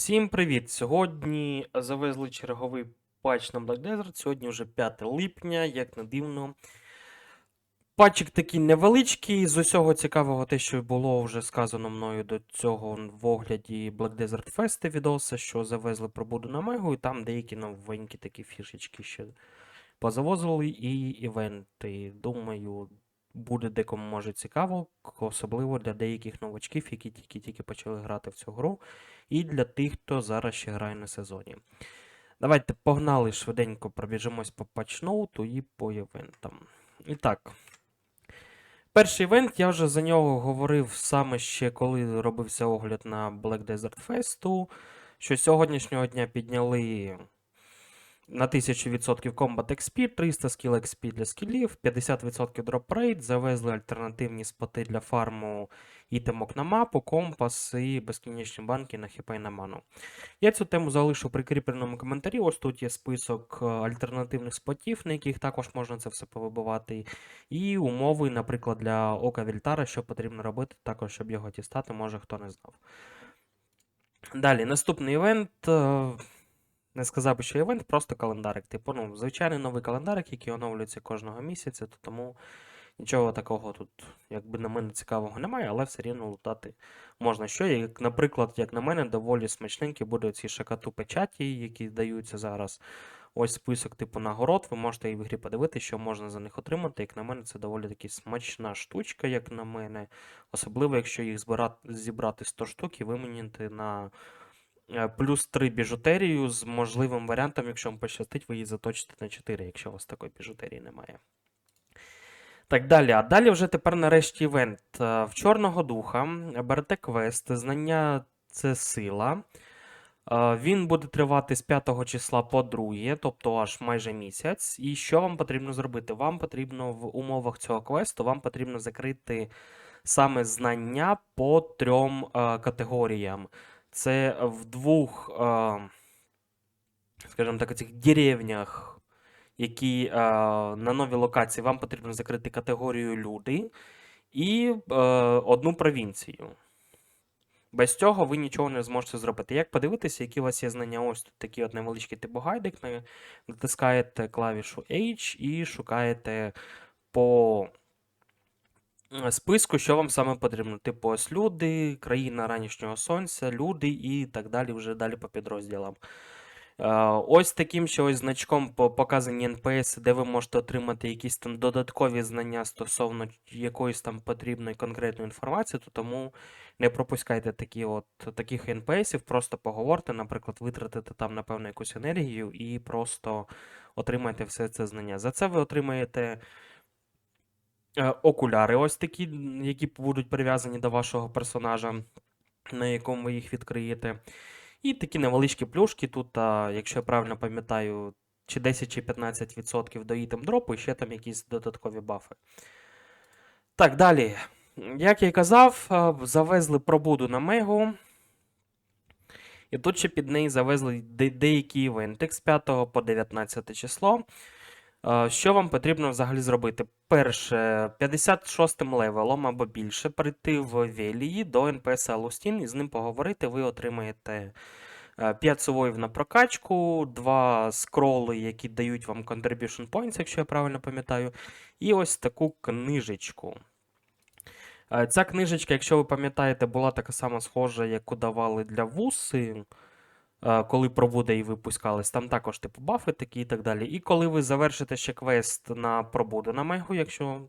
Всім привіт! Сьогодні завезли черговий патч на Black Desert. Сьогодні вже 5 липня, як не дивно. Патчик такий невеличкий. З усього цікавого, те, що було вже сказано мною до цього в огляді Black Desert Fest відоса, що завезли пробуду на Мегу, і там деякі новенькі такі фішечки ще позавозили, і івенти. Думаю, буде декому може цікаво, особливо для деяких новачків, які тільки-тільки почали грати в цю гру і для тих, хто зараз ще грає на сезоні. Давайте погнали швиденько пробіжимось по патчноуту і по івентам. І так. Перший івент, я вже за нього говорив саме ще коли робився огляд на Black Desert Fest, що сьогоднішнього дня підняли на 1000% Combat XP, 300 Skill XP для скілів, 50% Drop Rate, завезли альтернативні споти для фарму ітемок на мапу, компас і безкінечні банки на хп і на ману. Я цю тему залишу в прикріпленому коментарі. Ось тут є список е, альтернативних спотів, на яких також можна це все повибивати. І умови, наприклад, для Ока Вільтара, що потрібно робити, також, щоб його дістати, може хто не знав. Далі, наступний івент. Не сказав би, що івент, просто календарик. Типу, ну, звичайний новий календарик, який оновлюється кожного місяця, то тому нічого такого тут, якби на мене цікавого немає, але все рівно лутати можна що. Як, наприклад, як на мене, доволі смачненькі будуть ці шакату печаті, які даються зараз. Ось список типу нагород. Ви можете і в грі подивитися, що можна за них отримати. Як на мене, це доволі таки смачна штучка, як на мене. Особливо, якщо їх збирати, зібрати 100 штук і виміняти на плюс 3 біжутерію з можливим варіантом, якщо вам пощастить, ви її заточите на 4, якщо у вас такої біжутерії немає. Так, далі. А далі вже тепер нарешті івент. Е, В Чорного Духа берете квест, знання це сила. Е, Він буде тривати з 5 числа по 2, тобто аж майже місяць. І що вам потрібно зробити? Вам потрібно в умовах цього квесту вам потрібно закрити саме знання по трьом е, категоріям. Це в двох, скажімо так, цих деревнях, які на новій локації вам потрібно закрити категорію люди і е, одну провінцію. Без цього ви нічого не зможете зробити. Як подивитися, які у вас є знання? Ось тут такий от невеличкий типу гайдик. Натискаєте клавішу H і шукаєте по списку, що вам саме потрібно. Типу ось люди, країна ранішнього сонця, люди і так далі, вже далі по підрозділам. Е, Ось таким ще ось значком показані NPS, де ви можете отримати якісь там додаткові знання стосовно якоїсь там потрібної конкретної інформації, то тому не пропускайте такі от, таких NPS-ів, просто поговорте, наприклад, витратите там, напевно, якусь енергію і просто отримайте все це знання. За це ви отримаєте е, окуляри, ось такі, які будуть прив'язані до вашого персонажа, на якому ви їх відкриєте. І такі невеличкі плюшки тут, якщо я правильно пам'ятаю, чи 10 чи 15% до ітем дропу, і ще там якісь додаткові бафи. Так, далі. Як я і казав, завезли пробуду на Мегу. І тут ще під неї завезли де- деякі івенти з 5 по 19 число. Е, Що вам потрібно взагалі зробити? Перше, 56 м левелом або більше прийти в Велії до НПС Алустін і з ним поговорити. Ви отримаєте 5 сувоїв на прокачку, 2 скроли, які дають вам Contribution Points, якщо я правильно пам'ятаю, і ось таку книжечку. Е, Ця книжечка, якщо ви пам'ятаєте, була така сама схожа, яку давали для вуси, е, коли пробуди і випускались. Там також типу бафи такі і так далі. І коли ви завершите ще квест на пробуду на Мегу, якщо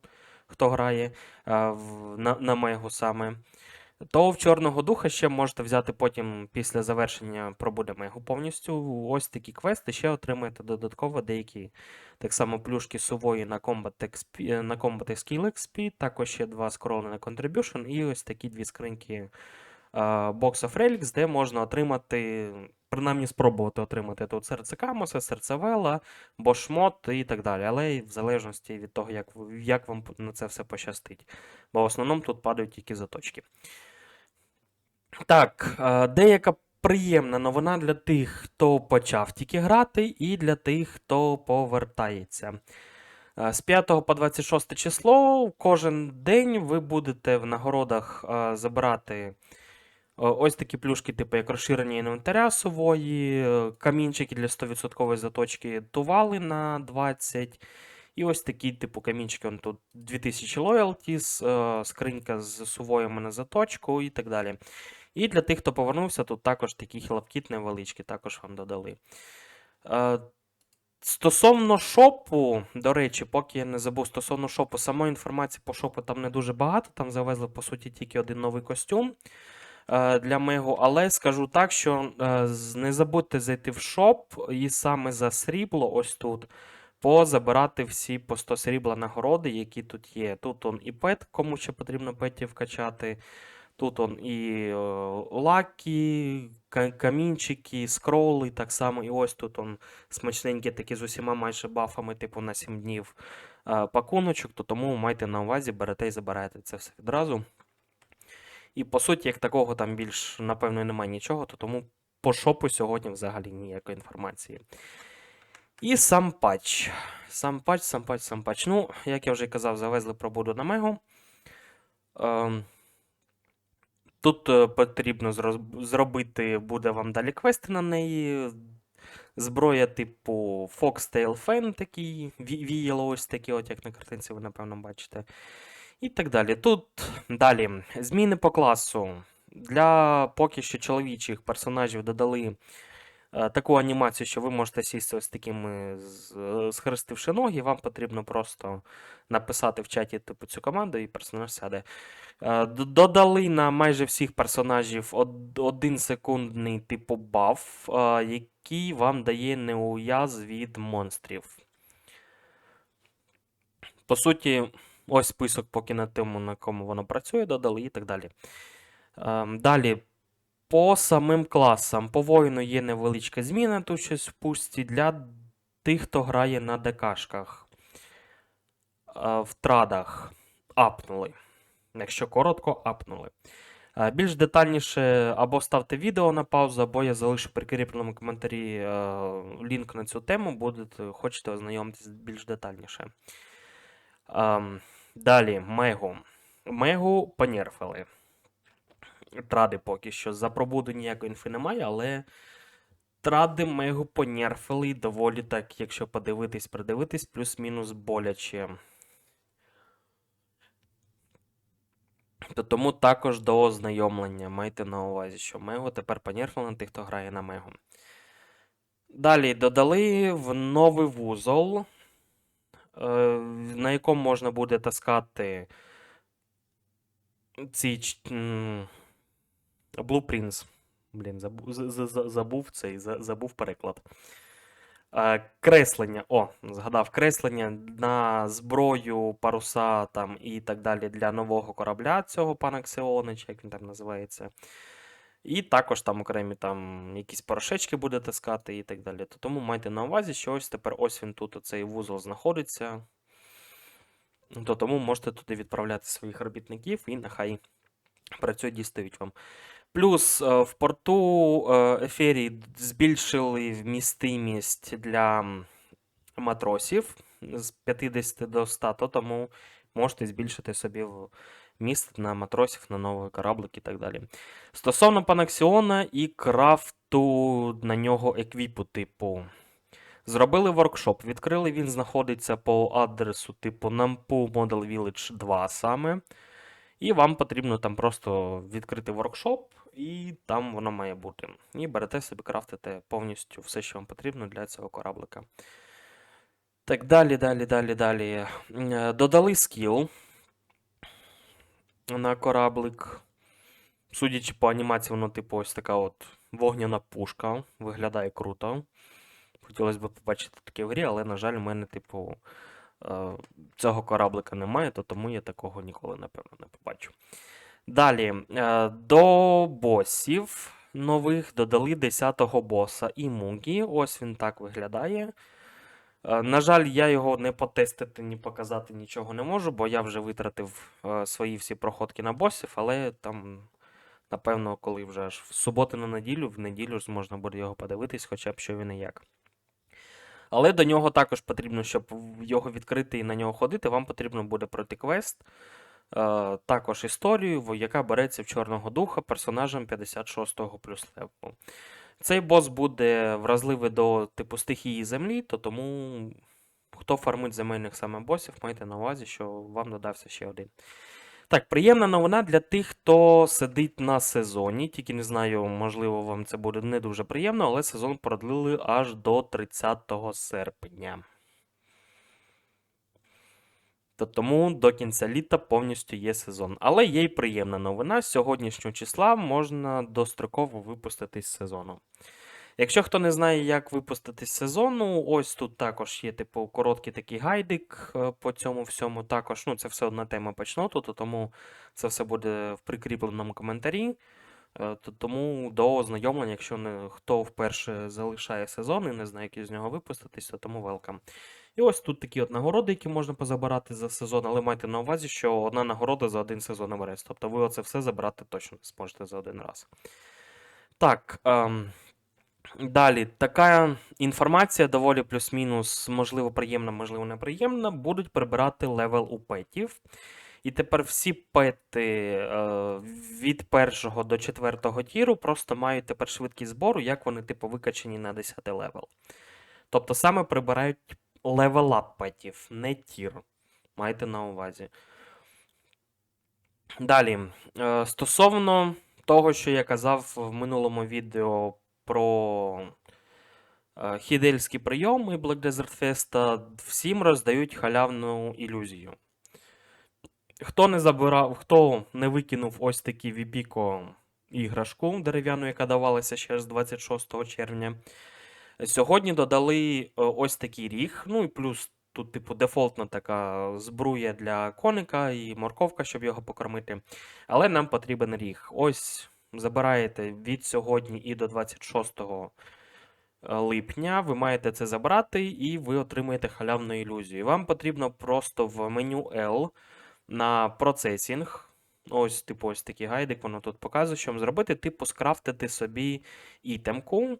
хто грає е, на, на Мегу саме, то в Чорного Духа ще можете взяти потім після завершення пробуди Мегу повністю ось такі квести, ще отримаєте додатково деякі так само плюшки сувої на Combat, XP, е, на Combat Skill XP, також ще два скроли на Contribution і ось такі дві скриньки е, Box of Relics, де можна отримати, принаймні спробувати отримати тут серце Камоса, серце Вела, Бошмот і так далі. Але в залежності від того, як, як вам на це все пощастить. Бо в основному тут падають тільки заточки. Так, е, деяка приємна новина для тих, хто почав тільки грати, і для тих, хто повертається. Е, З 5 по 26 число кожен день ви будете в нагородах е, забирати ось такі плюшки, типу як розширення інвентаря сувої, е, камінчики для 100% заточки тували на 20. І ось такі, типу, камінчики, он тут 2000 лоялтіс, е, скринька з сувоями на заточку і так далі. І для тих, хто повернувся, тут також такі хілапкіт невеличкі, також вам додали. Е, Стосовно шопу, до речі, поки я не забув, стосовно шопу, самої інформації по шопу там не дуже багато. Там завезли, по суті, тільки один новий костюм е, для Мегу. Але скажу так, що е, не забудьте зайти в шоп і саме за срібло, ось тут, позабирати всі по 100 срібла нагороди, які тут є. Тут он і пет, кому ще потрібно петів качати. Тут он і е, лаки, камінчики, скроли, так само. І ось тут он смачненькі такі з усіма майже бафами, типу на 7 днів е, пакуночок, то тому майте на увазі, берете і забираєте це все відразу. І по суті, як такого там більш, напевно, немає нічого, то тому по шопу сьогодні взагалі ніякої інформації. І сам патч. Сам патч, сам патч, сам патч. Ну, як я вже казав, завезли пробуду на Мегу. Ем, Тут е, потрібно зробити буде вам далі квести на неї. Зброя типу Foxtail Fan, такий, ві- віяло ось такі, от як на картинці ви, напевно, бачите. І так далі. Тут далі зміни по класу. Для поки що чоловічих персонажів додали е, таку анімацію, що ви можете сісти ось такими, з- е, схрестивши ноги. Вам потрібно просто написати в чаті типу, цю команду, і персонаж сяде. Е, Додали на майже всіх персонажів од- один секундний типу баф, е, який вам дає неуяз від монстрів. По суті, ось список поки на тому, на кому воно працює, додали і так далі. Ем, Далі, по самим класам. По воїну є невеличка зміна, тут щось в пусті для тих, хто грає на ДКшках. Е, В традах апнули. Якщо коротко, апнули. Е, Більш детальніше або ставте відео на паузу, або я залишу прикріпленому коментарі е, лінк на цю тему, будете, хочете ознайомитись більш детальніше. Ем, Далі, Мегу. Мегу понерфили. Тради поки що. За пробуду ніякої інфи немає, але тради Мегу понерфили доволі так, якщо подивитись, придивитись, плюс-мінус боляче. То тому також до ознайомлення майте на увазі, що Мегу тепер понерфили на тих, хто грає на Мегу. Далі додали в новий вузол, на якому можна буде таскати ці Blueprints. Блін, забув, цей, забув переклад. Е, Креслення. О, згадав креслення на зброю, паруса там і так далі для нового корабля цього пана Ксеони, чи як він там називається. І також там окремі там якісь порошечки буде таскати і так далі. То тому майте на увазі, що ось тепер ось він тут, оцей вузол знаходиться. То тому можете туди відправляти своїх робітників і нехай працюють, дістають вам. Плюс е, в порту е, Еферії збільшили вмістимість для матросів з 50 до 100, то тому можете збільшити собі міст на матросів, на новий кораблик і так далі. Стосовно Панаксіона і крафту на нього еквіпу, типу. Зробили воркшоп, відкрили, він знаходиться по адресу типу Нампу Model Village 2 саме. І вам потрібно там просто відкрити воркшоп, і там воно має бути. І берете собі, крафтите повністю все, що вам потрібно для цього кораблика. Так, далі, далі, далі, далі. Е, Додали скіл на кораблик. Судячи по анімації, воно, типу, ось така от вогняна пушка. Виглядає круто. Хотілося б побачити таке в грі, але, на жаль, у мене, типу, е, цього кораблика немає, то тому я такого ніколи, напевно, не побачу. Далі, е, до босів нових додали 10-го боса Імугі. Ось він так виглядає. Е, На жаль, я його не потестити, ні показати нічого не можу, бо я вже витратив е, свої всі проходки на босів, але там, напевно, коли вже аж в суботу на неділю, в неділю ж можна буде його подивитись, хоча б що він і як. Але до нього також потрібно, щоб його відкрити і на нього ходити, вам потрібно буде пройти квест. Е, також історію, яка береться в Чорного Духа персонажем 56-го плюс левелу. Цей бос буде вразливий до типу стихії землі, то тому хто фармить земельних саме босів, майте на увазі, що вам додався ще один. Так, приємна новина для тих, хто сидить на сезоні. Тільки не знаю, можливо, вам це буде не дуже приємно, але сезон продлили аж до 30 серпня. То тому до кінця літа повністю є сезон. Але є й приємна новина. З сьогоднішнього числа можна достроково випуститись з сезону. Якщо хто не знає, як випустити з сезону, ось тут також є типу короткий такий гайдик е, по цьому всьому. Також ну, це все одна тема почноту, то тому це все буде в прикріпленому коментарі. Е, То тому до ознайомлення, якщо не хто вперше залишає сезон і не знає, як із нього випуститись, то тому велкам. І ось тут такі от нагороди, які можна позабирати за сезон, але майте на увазі, що одна нагорода за один сезон Еверест. Тобто ви оце все забрати точно не зможете за один раз. Так. Ем, Далі, така інформація доволі плюс-мінус, можливо, приємна, можливо, неприємна, будуть прибирати левел у петів. І тепер всі пети е, від першого до четвертого тіру просто мають тепер швидкість збору, як вони, типу, викачені на 10 левел. Тобто саме прибирають левелап петів, не тір. Майте на увазі. Далі, е, стосовно того, що я казав в минулому відео про е, хідельські прийоми Black Desert Fest, всім роздають халявну ілюзію. Хто не забирав, хто не викинув ось такі Вібіко іграшку дерев'яну, яка давалася ще з 26 червня. Сьогодні додали е, ось такий ріг. Ну і плюс тут, типу, дефолтна така збруя для коника і морковка, щоб його покормити. Але нам потрібен ріг. Ось забираєте від сьогодні і до 26 липня. Ви маєте це забрати, і ви отримаєте халявну ілюзію. Вам потрібно просто в меню L на процесінг. Ось, типу, ось такий гайдик, воно тут показує, що вам зробити, типу, скрафтити собі ітемку.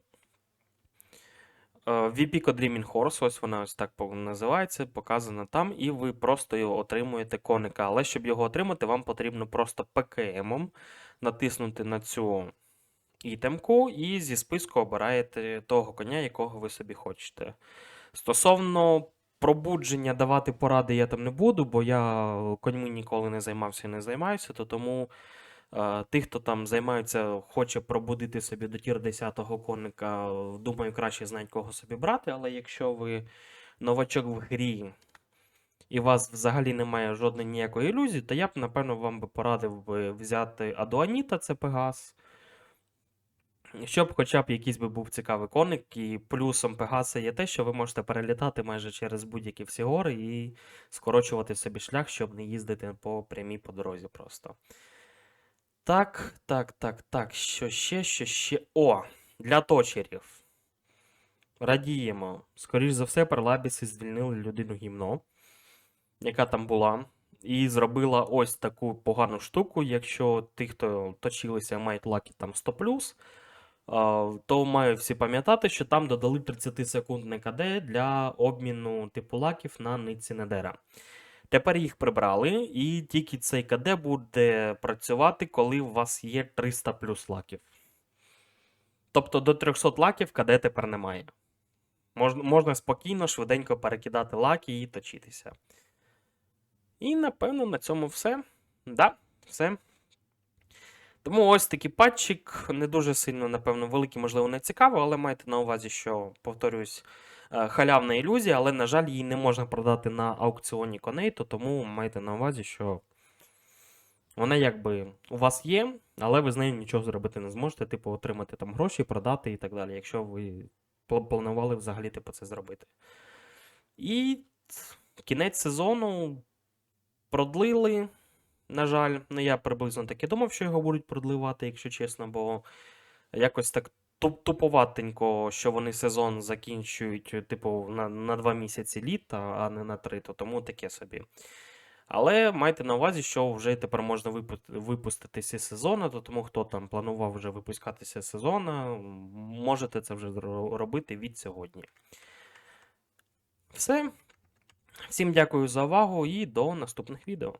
Е, Vipico Dreaming Horse, ось вона ось так називається, показана там, і ви просто його отримуєте коника. Але щоб його отримати, вам потрібно просто ПКМом натиснути на цю ітемку, і зі списку обираєте того коня, якого ви собі хочете. Стосовно пробудження давати поради я там не буду, бо я коньми ніколи не займався і не займаюся, то тому е, тих, хто там займається, хоче пробудити собі до тір 10-го коника, е, думаю, краще знають, кого собі брати, але якщо ви новачок в грі і у вас взагалі немає жодної ніякої ілюзії, то я б, напевно, вам би порадив би взяти Адуаніта, це Пегас. Щоб хоча б якийсь би був цікавий коник, і плюсом Пегаса є те, що ви можете перелітати майже через будь-які всі гори і скорочувати собі шлях, щоб не їздити по прямій по дорозі просто. Так, так, так, так. Що ще, що ще. О! Для точерів. Радіємо. Скоріш за все, Перлабіси звільнили людину гімно, яка там була. І зробила ось таку погану штуку. Якщо ті, хто точилися, мають лаки там 100 а, то мають всі пам'ятати, що там додали 30-секундне КД для обміну типу лаків на нитці Недера. Тепер їх прибрали, і тільки цей КД буде працювати, коли у вас є 300 плюс лаків. Тобто до 300 лаків КД тепер немає. Можна, можна спокійно, швиденько перекидати лаки і точитися. І напевно на цьому все. Да, все. Тому ось такий патчик, не дуже сильно, напевно, великий, можливо, не цікаво, але майте на увазі, що, повторюсь, е, халявна ілюзія, але, на жаль, її не можна продати на аукціоні коней, то тому майте на увазі, що вона якби у вас є, але ви з нею нічого зробити не зможете, типу, отримати там гроші, продати і так далі, якщо ви планували взагалі типу, це зробити. І кінець сезону продлили. На жаль, ну я приблизно так і думав, що його будуть продливати, якщо чесно, бо якось так туповатенько, що вони сезон закінчують, типу, на, на два місяці літа, а не на три, то тому таке собі. Але майте на увазі, що вже тепер можна випу- випуститися з сезону, то тому хто там планував вже випускатися з сезону, можете це вже робити від сьогодні. Все. Всім дякую за увагу і до наступних відео.